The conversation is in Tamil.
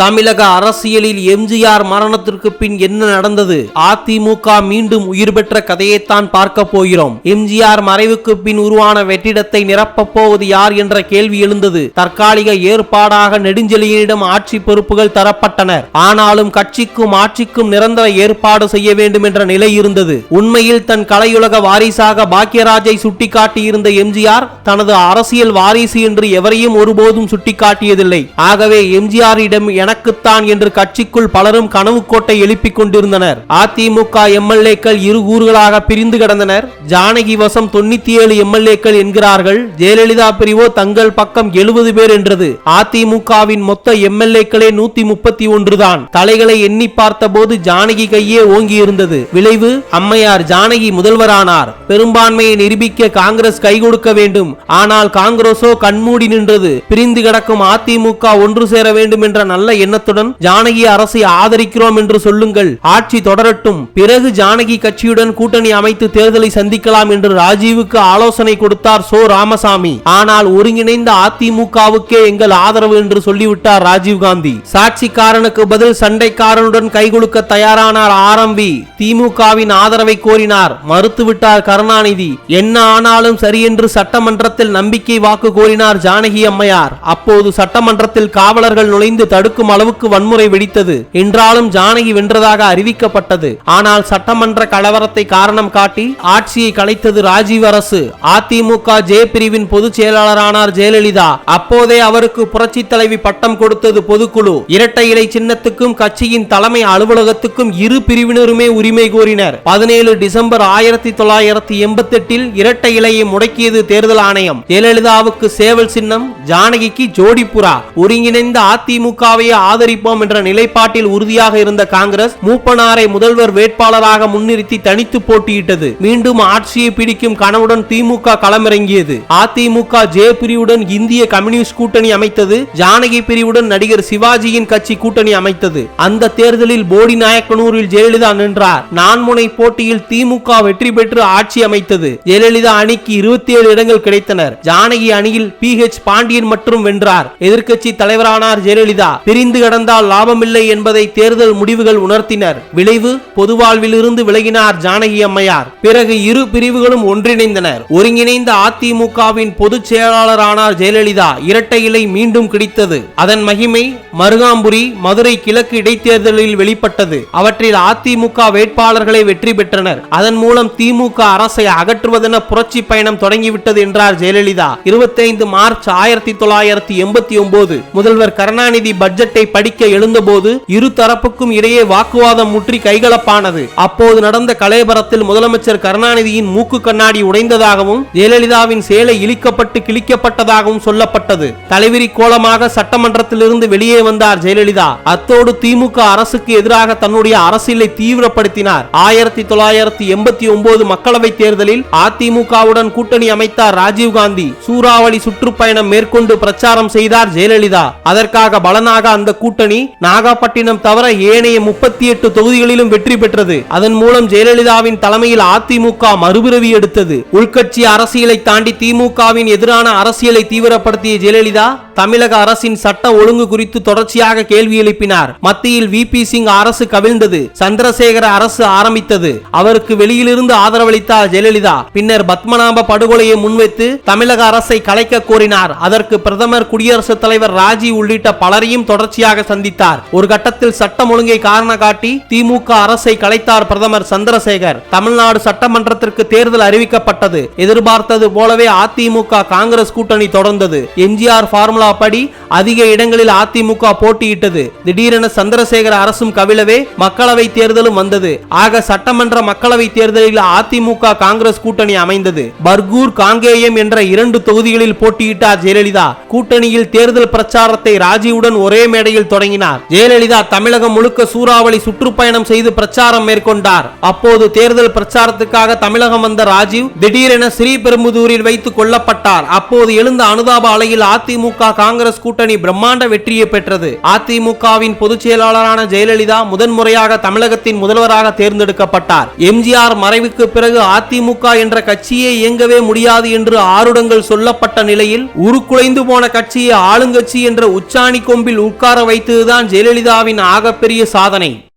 தமிழக அரசியலில் எம்ஜிஆர் மரணத்திற்கு பின் என்ன நடந்தது? அதிமுக மீண்டும் உயிர் பெற்ற கதையைத்தான் பார்க்க போகிறோம். எம்ஜிஆர் மறைவுக்கு பின் உருவான வெற்றிடத்தை நிரப்பப் போவது யார் என்ற கேள்வி எழுந்தது. தற்காலிக ஏற்பாடாக நெடுஞ்செழியனிடம் ஆட்சி பொறுப்புகள் தரப்பட்டனர். ஆனாலும் கட்சிக்கும் ஆட்சிக்கும் நிரந்தர ஏற்பாடு செய்ய வேண்டும் என்ற நிலை இருந்தது. உண்மையில் தன் கலையுலக வாரிசாக பாக்யராஜை சுட்டிக்காட்டியிருந்த எம்ஜிஆர் தனது அரசியல் வாரிசு என்று எவரையும் ஒருபோதும் சுட்டிக்காட்டியதில்லை. ஆகவே எம்ஜிஆரிடம் என எனக்குத்தான் என்று கட்சிக்குள் பலரும் கனவு கோட்டை எழுப்பிக் கொண்டிருந்தனர். அதிமுக எம்எல்ஏக்கள் இரு கூறுகளாக பிரிந்து கிடந்தனர். ஜானகி வசம் தொண்ணூத்தி ஏழு எம்எல்ஏக்கள் என்கிறார்கள். ஜெயலலிதா பிரிவோ தங்கள் பக்கம் எழுபது பேர் என்றது. அதிமுகவின் மொத்த எம்எல்ஏக்களே நூத்தி முப்பத்தி ஒன்று தான். தலைகளை எண்ணி பார்த்தபோது ஜானகி கையே ஓங்கி இருந்தது. விளைவு அம்மையார் ஜானகி முதல்வரானார். பெரும்பான்மையை நிரூபிக்க காங்கிரஸ் கை கொடுக்க வேண்டும். ஆனால் காங்கிரஸோ கண்மூடி நின்றது. பிரிந்து கிடக்கும் அதிமுக ஒன்று சேர வேண்டும் என்ற நல்ல எண்ணத்துடன் ஜானகி அரசை ஆதரிக்கிறோம் என்று சொல்லுங்கள். ஆட்சி தொடரட்டும். பிறகு ஜானகி கட்சியுடன் கூட்டணி அமைத்து தேர்தலை சந்திக்கலாம் என்று ராஜீவுக்கு ஆலோசனை கொடுத்தார் சோ ராமசாமி. ஆனால் ஒருங்கிணைந்த அதிமுகவுக்கே எங்கள் ஆதரவு என்று சொல்லிவிட்டார் ராஜீவ் காந்தி. சாட்சிக்காரனுக்கு பதில் சண்டைக்காரனுடன் கைகுலுக்க தயாரானார் ஆரம்பி திமுகவின் ஆதரவை கோரினார். மறுத்துவிட்டார் கருணாநிதி. என்ன ஆனாலும் சரி என்று சட்டமன்றத்தில் நம்பிக்கை வாக்கு கோரினார் ஜானகி அம்மையார். அப்போது சட்டமன்றத்தில் காவலர்கள் நுழைந்து கொடுக்கும் அளவுக்கு வன்முறை வெடித்தது. என்றாலும் ஜானகி வென்றதாக அறிவிக்கப்பட்டது. ஆனால் சட்டமன்ற கலவரத்தை காரணம் காட்டி ஆட்சியை கலைத்தது ராஜீவ் அரசு. அதிமுக ஜே பிரிவின் பொதுச் செயலாளரானார் ஜெயலலிதா. அப்போதே அவருக்கு புரட்சி தலைவி பட்டம் கொடுத்தது பொதுக்குழு. இரட்டை இலை சின்னத்துக்கும் கட்சியின் தலைமை அலுவலகத்துக்கும் இரு பிரிவினருமே உரிமை கோரினர். பதினேழு டிசம்பர் ஆயிரத்தி தொள்ளாயிரத்தி எண்பத்தி எட்டில் இரட்டை இலையை முடக்கியது தேர்தல் ஆணையம். ஜெயலலிதாவுக்கு சேவல் சின்னம் ஜானகிக்கு ஜோடிபுரா ஒருங்கிணைந்த அதிமுகவை அதிமுகவையே ஆதரிப்போம் என்ற நிலைப்பாட்டில் உறுதியாக இருந்த காங்கிரஸ் மூப்பனாரை முதல்வர் வேட்பாளராக முன்னிறுத்தி தனித்து போட்டியிட்டது. மீண்டும் ஆட்சியை பிடிக்கும் கனவுடன் திமுக களமிறங்கியது. அதிமுக ஜே பிரிவுடன் இந்திய கம்யூனிஸ்ட் கூட்டணி அமைத்தது. ஜானகி பிரிவுடன் நடிகர் சிவாஜியின் கட்சி கூட்டணி அமைத்தது. அந்த தேர்தலில் போடி நாயக்கனூரில் ஜெயலலிதா நின்றார். நான்முனை போட்டியில் திமுக வெற்றி பெற்று ஆட்சி அமைத்தது. ஜெயலலிதா அணிக்கு இருபத்தி ஏழு இடங்கள் கிடைத்தனர். ஜானகி அணியில் பி. ஹெச் பாண்டியன் மற்றும் வென்றார். எதிர்க்கட்சி தலைவரானார் ஜெயலலிதா. பிரிந்து கடந்தால் லாபமில்லை என்பதை தேர்தல் முடிவுகள் உணர்த்தினர். விளைவு பொது வாழ்விலிருந்து விலகினார் ஜானகி அம்மையார். பிறகு இரு பிரிவுகளும் ஒன்றிணைந்தனர். ஒருங்கிணைந்த அதிமுகவின் பொதுச் செயலாளரானார் ஜெயலலிதா இரட்டை இலை மீண்டும் கிடைத்தது. அதன் மகிமை மருகாம்புரி மதுரை கிழக்கு இடைத்தேர்தலில் வெளிப்பட்டது. அவற்றில் அதிமுக வேட்பாளர்களை வெற்றி பெற்றனர். அதன் மூலம் திமுக அரசை அகற்றுவதென புரட்சி பயணம் தொடங்கிவிட்டது என்றார் ஜெயலலிதா. இருபத்தைந்து மார்ச் ஆயிரத்தி தொள்ளாயிரத்தி எண்பத்தி ஒன்பது முதல்வர் கருணாநிதி பட்ஜெட் பட்ஜெட்டை படிக்க எழுந்தபோது இரு தரப்புக்கும் இடையே வாக்குவாதம் முற்றி கைகலப்பானது. அப்போது நடந்த கலேபரத்தில் முதலமைச்சர் கருணாநிதியின் மூக்கு கண்ணாடி உடைந்ததாகவும் ஜெயலலிதாவின் சேலை இழிக்கப்பட்டு கிழிக்கப்பட்டதாகவும் சொல்லப்பட்டது. தலைவிரி கோலமாக சட்டமன்றத்திலிருந்து வெளியே வந்தார் ஜெயலலிதா. அத்தோடு திமுக அரசுக்கு எதிராக தன்னுடைய அரசியலை தீவிரப்படுத்தினார். ஆயிரத்தி தொள்ளாயிரத்தி எண்பத்தி ஒன்பது மக்களவை தேர்தலில் அதிமுகவுடன் கூட்டணி அமைத்தார் ராஜீவ்காந்தி. சூறாவளி சுற்றுப்பயணம் மேற்கொண்டு பிரச்சாரம் செய்தார் ஜெயலலிதா. அதற்காக பலனாக அந்த கூட்டணி நாகப்பட்டினம் தவிர ஏனைய முப்பத்தி எட்டு தொகுதிகளிலும் வெற்றி பெற்றது. அதன் மூலம் ஜெயலலிதாவின் தலைமையில் அதிமுக மறுபிறவி எடுத்தது. உள்கட்சி அரசியலை தாண்டி திமுகவின் எதிரான அரசியலை தீவிரப்படுத்திய ஜெயலலிதா தமிழக அரசின் சட்ட ஒழுங்கு குறித்து தொடர்ச்சியாக கேள்வி எழுப்பினார். மத்தியில் வி. பி. சிங் அரசு கவிழ்ந்தது. சந்திரசேகர அரசு ஆரம்பித்தது. அவருக்கு வெளியிலிருந்து ஆதரவளித்தார் ஜெயலலிதா. பின்னர் பத்மநாப படுகொலையை முன்வைத்து தமிழக அரசை கலைக்க கோரினார். அதற்கு பிரதமர் குடியரசுத் தலைவர் ராஜி உள்ளிட்ட பலரையும் தொடர்ச்சியாக சந்தித்தார். ஒரு கட்டத்தில் சட்டம் ஒழுங்கை காரணம் காட்டி திமுக அரசை கலைத்தார் பிரதமர் சந்திரசேகர். தமிழ்நாடு சட்டமன்றத்திற்கு தேர்தல் அறிவிக்கப்பட்டது. எதிர்பார்த்தது போலவே அதிமுக காங்கிரஸ் கூட்டணி தொடர்ந்தது. எம்ஜிஆர் ஃபார்முலா படி அதிக இடங்களில் அதிமுக போட்டியிட்டது. திடீரென சந்திரசேகர அரசும் கவிழவே மக்களவை தேர்தலும் வந்தது. ஆக சட்டமன்ற மக்களவை தேர்தலில் அதிமுக காங்கிரஸ் கூட்டணி அமைந்தது. பர்கூர் காங்கேயம் என்ற இரண்டு தொகுதிகளில் போட்டியிட்டார் ஜெயலலிதா. கூட்டணியில் தேர்தல் பிரச்சாரத்தை ராஜீவுடன் ஒரே மேடையில் தொடங்கினார். ஜெயலலிதா தமிழகம் முழுக்க சூறாவளி சுற்றுப்பயணம் செய்து பிரச்சாரம் மேற்கொண்டார். அப்போது தேர்தல் பிரச்சாரத்துக்காக தமிழகம் வந்த ராஜீவ் திடீரென ஸ்ரீபெரும்புதூரில் வைத்து கொல்லப்பட்டார். அப்போது எழுந்த அனுதாப அலையில் அதிமுக காங்கிரஸ் கூட்டணி பிரம்மாண்ட வெற்றியை பெற்றது. அதிமுகவின் பொதுச் செயலாளரான ஜெயலலிதா முதன்முறையாக தமிழகத்தின் முதல்வராக தேர்ந்தெடுக்கப்பட்டார். எம்ஜிஆர் மறைவுக்கு பிறகு அதிமுக என்ற கட்சியே இயங்கவே முடியாது என்று ஆருடங்கள் சொல்லப்பட்ட நிலையில் உருக்குலைந்து போன கட்சியை ஆளுங்கட்சி என்ற உச்சாணி கொம்பில் உட்கார வைத்ததுதான் ஜெயலலிதாவின் ஆகப்பெரிய சாதனை.